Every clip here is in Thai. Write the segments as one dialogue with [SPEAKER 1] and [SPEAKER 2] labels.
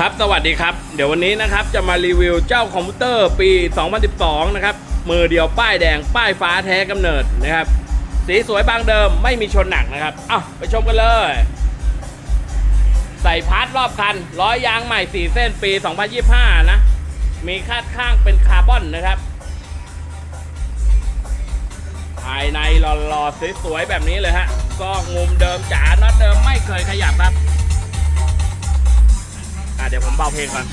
[SPEAKER 1] ครับ สวัสดีครับ เดี๋ยววันนี้นะครับจะมารีวิวเจ้าคอมพิวเตอร์ปี 2012 นะครับ มือเดียวป้ายแดง ป้ายฟ้าแท้กำเนิดนะครับ สีสวยบางเดิมไม่มีชนหนักนะครับ เอาไปชมกันเลย ใส่พาร์ทรอบคันล้อยยางใหม่ 4 เส้นปี 2025 นะ มีคาดข้างเป็นคาร์บอนนะครับ ภายในหล่อๆสวยๆแบบนี้เลยฮะก็มุมเดิมจ๋าน็อตเดิมไม่เคยขยับครับ เดี๋ยวผมเบาเพลงก่อน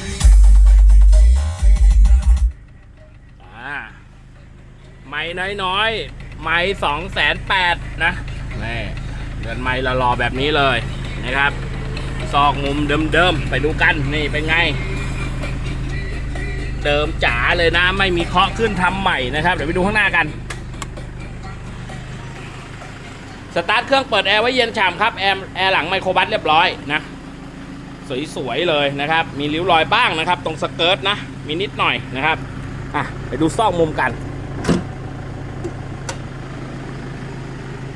[SPEAKER 1] ไม่น้อยๆ ไม่สองแสนแปดนะนี่เดือนไม่ละรอแบบนี้เลยนะครับซอกมุมเดิมๆ ไปดูกันนี่เป็นไง เดิมจ๋าเลยนะ ไม่มีเคาะขึ้นทำใหม่นะครับ เดี๋ยวไปดูข้างหน้ากัน สตาร์ทเครื่องเปิดแอร์ไว้เย็นฉ่ำครับ แอร์แอร์หลังไมโครบัสเรียบร้อยนะ สวยๆเลยนะครับ มีริ้วรอยบ้างนะครับ ตรงสเกิร์ตนะ มีนิดหน่อยนะครับอะไปดูซอกมุมกัน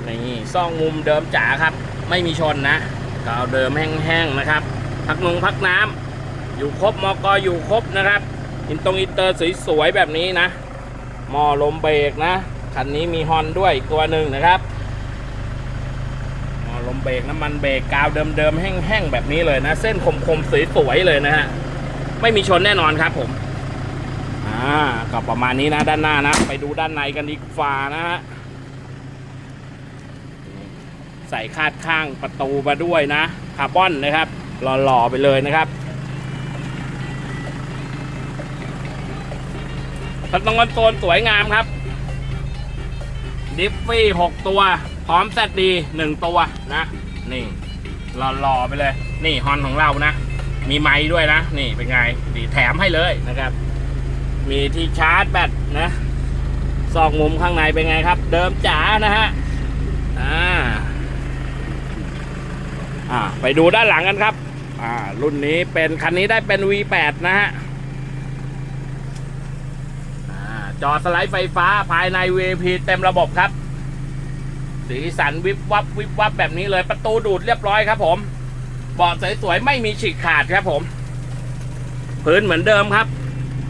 [SPEAKER 1] นี่ซอกมุมเดิมจ๋าครับ ไม่มีชนนะก็เอาเดิมแห้งๆนะครับ พักนงพักน้ำอยู่ครบมอกอยู่ครบนะครับ อินตรงอินเตอร์สวยๆแบบนี้นะหม้อลมเบรกนะคันนี้มีฮอนด้วยตัวหนึ่งนะครับ เบรกน้ำมันเบรกกาวเดิมๆแห้งๆแบบนี้เลยนะ เส้นคมๆสวยๆเลยนะฮะไม่มีชนแน่นอนครับผมอ่าก็ประมาณนี้นะด้านหน้านะ ไปดูด้านในกันดีกว่านะฮะใส่คาดข้างประตูมาด้วยนะคาร์บอนนะครับหล่อๆไปเลยนะครับพัดลมคอนโซลสวยงามครับ ดิฟฟี่หกตัว พร้อมแซดดีหนึ่งตัวนะ นี่หล่อๆไปเลย นี่ฮอนของเรานะ มีไม้ด้วยนะ นี่เป็นไงดีแถมให้เลยนะครับ มีที่ชาร์จแบตนะซอกมุมข้างในเป็นไงครับ เดิมจ๋านะฮะอ่าอ่าไปดูด้านหลังกันครับ อ่า รุ่นนี้เป็นคันนี้ได้เป็น V8 นะฮะอ่าจอสไลด์ไฟฟ้าภายใน VIP เต็มระบบครับ สีสันวิบวับวิบวับแบบนี้เลยประตูดูดเรียบร้อยครับ ผมเบาะสวยๆไม่มีฉีกขาดครับผม พื้นเหมือนเดิมครับ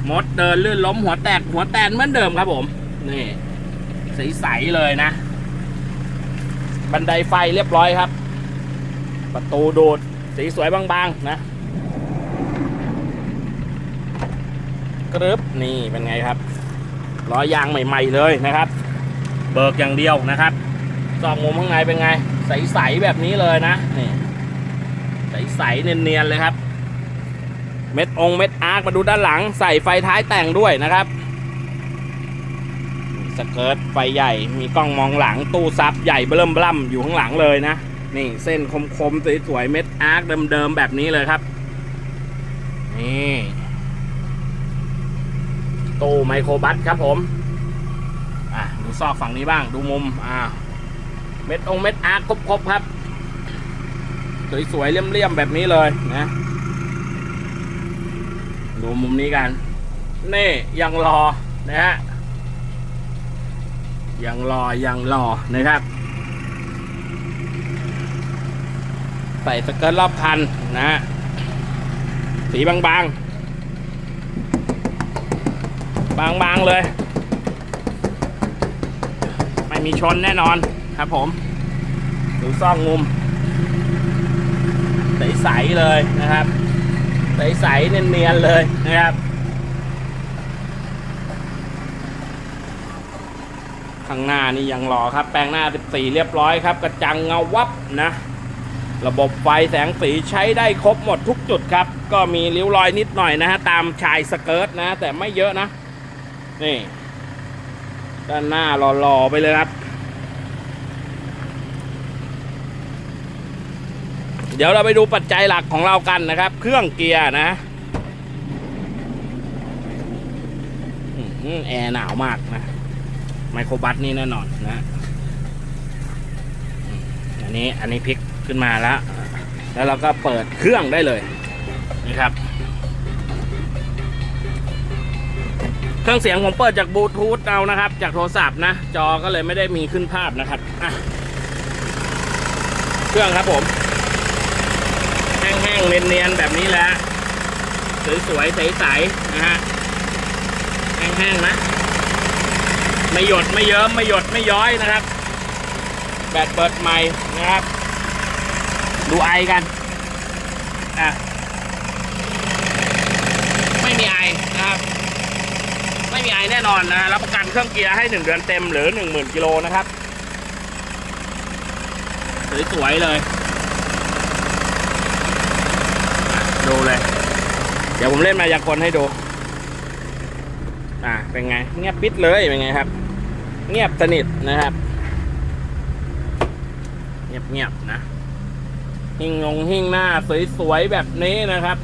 [SPEAKER 1] มดเดินลื่นล้มหัวแตกหัวแตนเหมือนเดิมครับผม นี่สีใสเลยนะ บันไดไฟเรียบร้อยครับ ประตูดูดสีสวยบางๆนะกรึบนี่เป็นไงครับล้อยางใหม่ ๆ เลยนะครับ เบิกอย่างเดียวนะครับ ซองมุมข้างในเป็นไง ใสๆแบบนี้เลยนะนี่ใสๆเนียนๆเลยครับ เม็ดองเม็ดอาร์คมาดูด้านหลัง ใส่ไฟท้ายแต่งด้วยนะครับสเกิร์ตไฟใหญ่มีกล้องมองหลังตู้ซับใหญ่เบิ่มบล่ำอยู่ข้างหลังเลยนะ นี่เส้นคมๆสวยๆเม็ดอาร์คเดิมๆแบบนี้เลยครับ นี่ตู้ไมโครบัสครับผม อะ ดูซอกฝั่งนี้บ้างดูมุม อ่า เม็ดองเม็ดอาร์คครบๆครับ สวยๆเลี่ยมๆแบบนี้เลยนะ ดูมุมนี้กัน นี่ยังรอนะฮะยังรอยังรอนะครับ ใส่สเกิร์ตรอบคันนะฮะสีบางๆ บางๆเลย ไม่มีชนแน่นอน ครับผม ดูซ่องมุม ใสๆเลยนะครับ ใสๆเนียนๆเลยนะครับ ข้างหน้านี่ยังรอครับ แปลงหน้า 14 เรียบร้อยครับ กระจังเงาวับนะระบบไฟแสงสีใช้ได้ครบหมดทุกจุดครับ ก็มีริ้วรอยนิดหน่อยนะฮะ ตามชายสเกิร์ตนะ แต่ไม่เยอะนะ นี่ ด้านหน้าหล่อๆไปเลยครับ เดี๋ยวเราไปดูปัจจัยหลักของเรากันนะครับ เครื่องเกียร์นะแอร์หนาวมากนะ ไมโครบัสนี่แน่นอนนะ อันนี้อันนี้พลิกขึ้นมาแล้ว แล้วเราก็เปิดเครื่องได้เลยนี่ครับ เครื่องเสียงผมเปิดจากบลูทูธเอานะครับ จากโทรศัพท์นะ จอก็เลยไม่ได้มีขึ้นภาพนะครับอะเครื่องครับผม เนียนๆแบบนี้แหละสวยๆใสๆนะฮะแห้งๆนะไม่หยดไม่เยิ้มไม่หยดไม่ย้อยนะครับ แบตเปิดใหม่นะครับ ดูไอกันอะไม่มีไอนะครับ ไม่มีไอแน่นอนนะรับประกันเครื่องเกียร์ให้1เดือนเต็มหรือ10,000กิโลนะครับสวยๆเลยอะ ดูเลย เดี๋ยวผมเล่นมายากลให้ดู อ่า เป็นไง เงียบปิดเลย เป็นไงครับ เงียบสนิทนะครับ เงียบเงียบนะหิ้งงงหิ้งหน้า สวยๆ แบบนี้นะครับ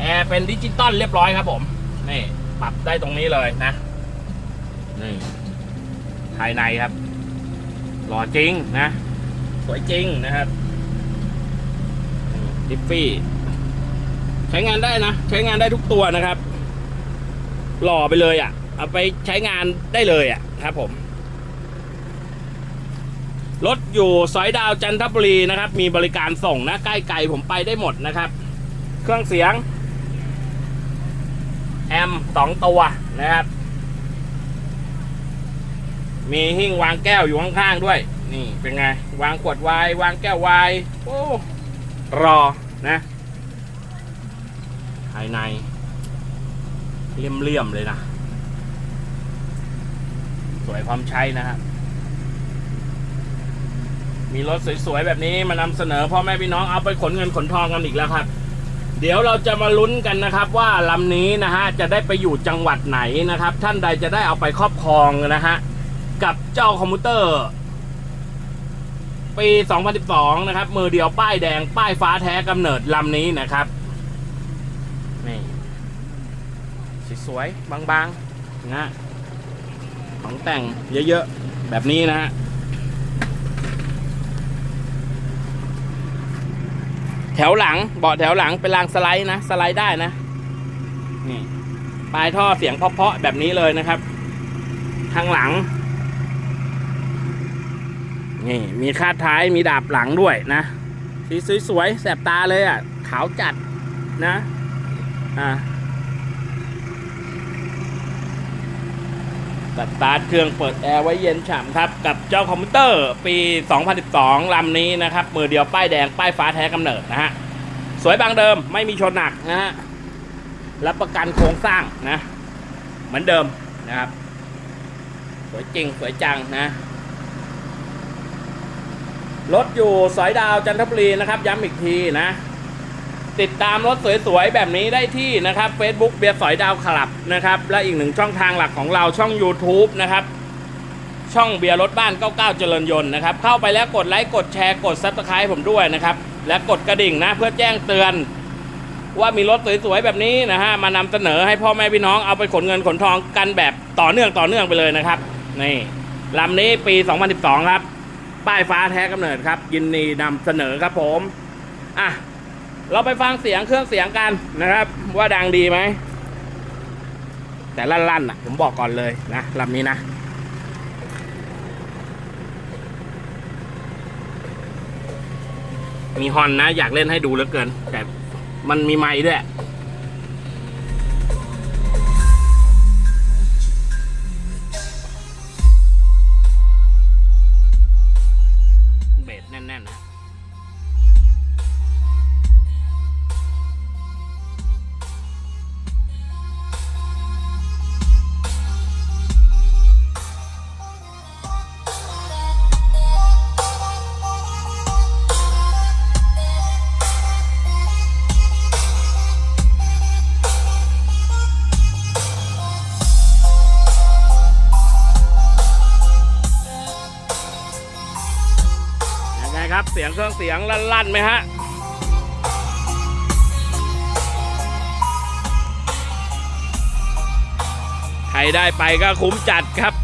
[SPEAKER 1] แอร์เป็นดิจิตอลเรียบร้อยครับผม นี่ ปรับได้ตรงนี้เลยนะ นี่ ภายในครับ หล่อจริงนะ สวยจริงนะครับดิฟฟี่ ใช้งานได้นะ ใช้งานได้ทุกตัวนะครับ หล่อไปเลยอะ่ะ เอาไปใช้งานได้เลยอะ่ะครับผม รถอยู่สอยดาวจันทบุรีนะครับ มีบริการส่งนะ ใกล้ไกลผมไปได้หมดนะครับ เครื่องเสียง แอมสองตัวนะครับ มีหิ้งวางแก้วอยู่ข้างๆด้วย นี่เป็นไง วางขวดไวน์วางแก้วไวน์โอ้รอนะายในเลี่ยมๆเลยนะ สวยพร้อมใช้นะครับมีรถสวยๆแบบนี้มานำเสนอพ่อแม่พี่น้องเอาไปขนเงินขนทองกันอีกแล้วครับ เดี๋ยวเราจะมาลุ้นกันนะครับ ว่าลำนี้นะฮะจะได้ไปอยู่จังหวัดไหนนะครับ ท่านใดจะได้เอาไปครอบครองนะฮะกับเจ้าคอมพิวเตอร์ ปี 2012 นะครับมือเดียวป้ายแดงป้ายฟ้าแท้กำเนิดลำนี้นะครับ นี่ สวยๆบางๆนะของแต่งเยอะๆ แบบนี้นะฮะแถวหลังเบาะแถวหลังเป็นรางสไลด์นะ สไลด์ได้นะนี่ปลายท่อเสียงเพาะๆแบบนี้เลยนะครับทางหลัง นี่มีคาดท้ายมีดาบหลังด้วยนะสีสวยๆแสบตาเลยอะ ขาวจัดนะ อ่า สตาร์ทเครื่องเปิดแอร์ไว้เย็นฉ่ำครับ กับเจ้าคอมพิวเตอร์ปี 2012 ลำนี้นะครับ มือเดียวป้ายแดง ป้ายฟ้าแท้กำเนิดนะฮะ สวยบางเดิมไม่มีชนหนักนะฮะ รับประกันโครงสร้างนะ เหมือนเดิมนะครับ สวยจริง สวยจังนะรถอยู่สอยดาวจันทบุรีนะครับ ย้ำอีกทีนะ ติดตามรถสวยๆ แบบนี้ได้ที่นะครับ Facebook เบียร์สอยดาวคลับนะครับ และอีกหนึ่งช่องทางหลักของเราช่อง YouTube นะครับ ช่องเบียร์รถบ้าน 99 เจริญยนต์นะครับ เข้าไปแล้วกดไลค์กดแชร์กด Subscribe ผมด้วยนะครับ และกดกระดิ่งนะ เพื่อแจ้งเตือน ว่ามีรถสวยๆ แบบนี้นะฮะ มานำเสนอให้พ่อแม่พี่น้องเอาไปขนเงินขนทองกันแบบต่อเนื่องต่อเนื่องไปเลยนะครับนี่ลำนี้ปี 2012 ครับ ป้ายฟ้าแท้กำเนิดครับ ยินดีนำเสนอครับผมอะ เราไปฟังเสียงเครื่องเสียงกันนะครับ ว่าดังดีไหม แต่ลั่นๆอะผมบอกก่อนเลยนะลำนี้นะมีฮอนนะ อยากเล่นให้ดูเหลือเกิน แต่มันมีไม้ด้วย เสียงเครื่องเสียงลั่นๆไหมฮะใครได้ไปก็คุ้มจัดครับ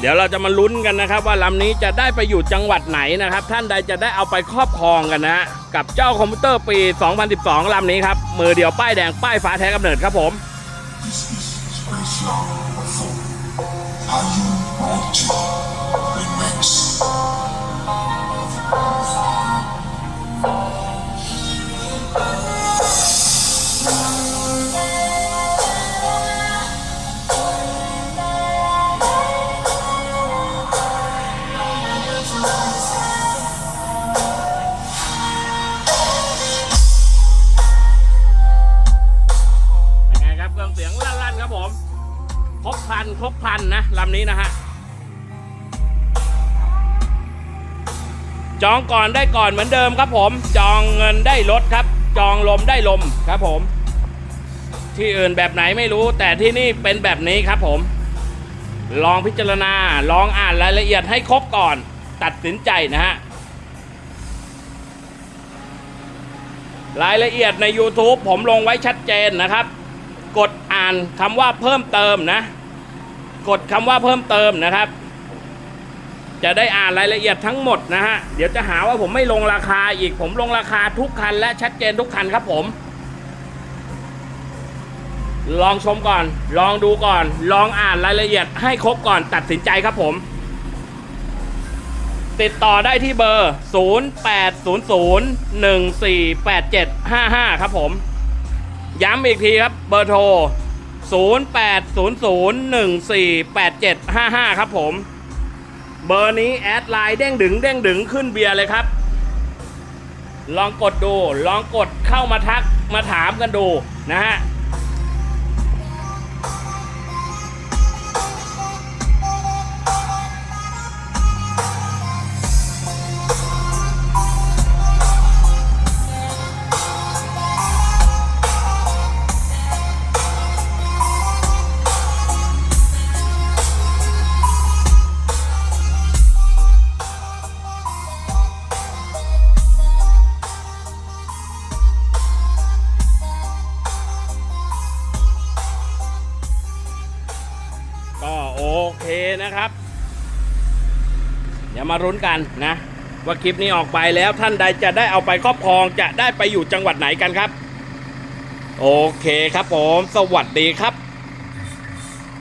[SPEAKER 1] เดี๋ยวเราจะมาลุ้นกันนะครับ ว่าลำนี้จะได้ไปอยู่จังหวัดไหนนะครับ ท่านใดจะได้เอาไปครอบครองกันนะฮะกับเจ้าคอมพิวเตอร์ปี 2012ลำนี้ครับมือเดียวป้ายแดงป้ายฟ้าแท้กำเนิดครับผม จองก่อนได้ก่อนเหมือนเดิมครับผม จองเงินได้รถครับ จองลมได้ลมครับผม ที่อื่นแบบไหนไม่รู้ แต่ที่นี่เป็นแบบนี้ครับผม ลองพิจารณาลองอ่านรายละเอียดให้ครบก่อน ตัดสินใจนะฮะรายละเอียดใน YouTube ผมลงไว้ชัดเจนนะครับ กดอ่านคำว่าเพิ่มเติมนะ กดคำว่าเพิ่มเติมนะครับ จะได้อ่านรายละเอียดทั้งหมดนะฮะ เดี๋ยวจะหาว่าผมไม่ลงราคาอีก ผมลงราคาทุกคันและชัดเจนทุกคันครับผม ลองชมก่อน ลองดูก่อน ลองอ่านรายละเอียดให้ครบก่อนตัดสินใจครับผม ติดต่อได้ที่เบอร์ 0800148755 ครับผม ย้ำอีกทีครับเบอร์โทร 0800148755 ครับผม เบอร์นี้แอดไลน์เด้งดึงเด้งดึงขึ้นเบียร์เลยครับ ลองกดดู ลองกดเข้ามาทักมาถามกันดูนะฮะ มารุ้นกันนะ ว่าคลิปนี้ออกไปแล้วท่านใดจะได้เอาไปครอบครองจะได้ไปอยู่จังหวัดไหนกันครับ โอเคครับผม สวัสดีครับ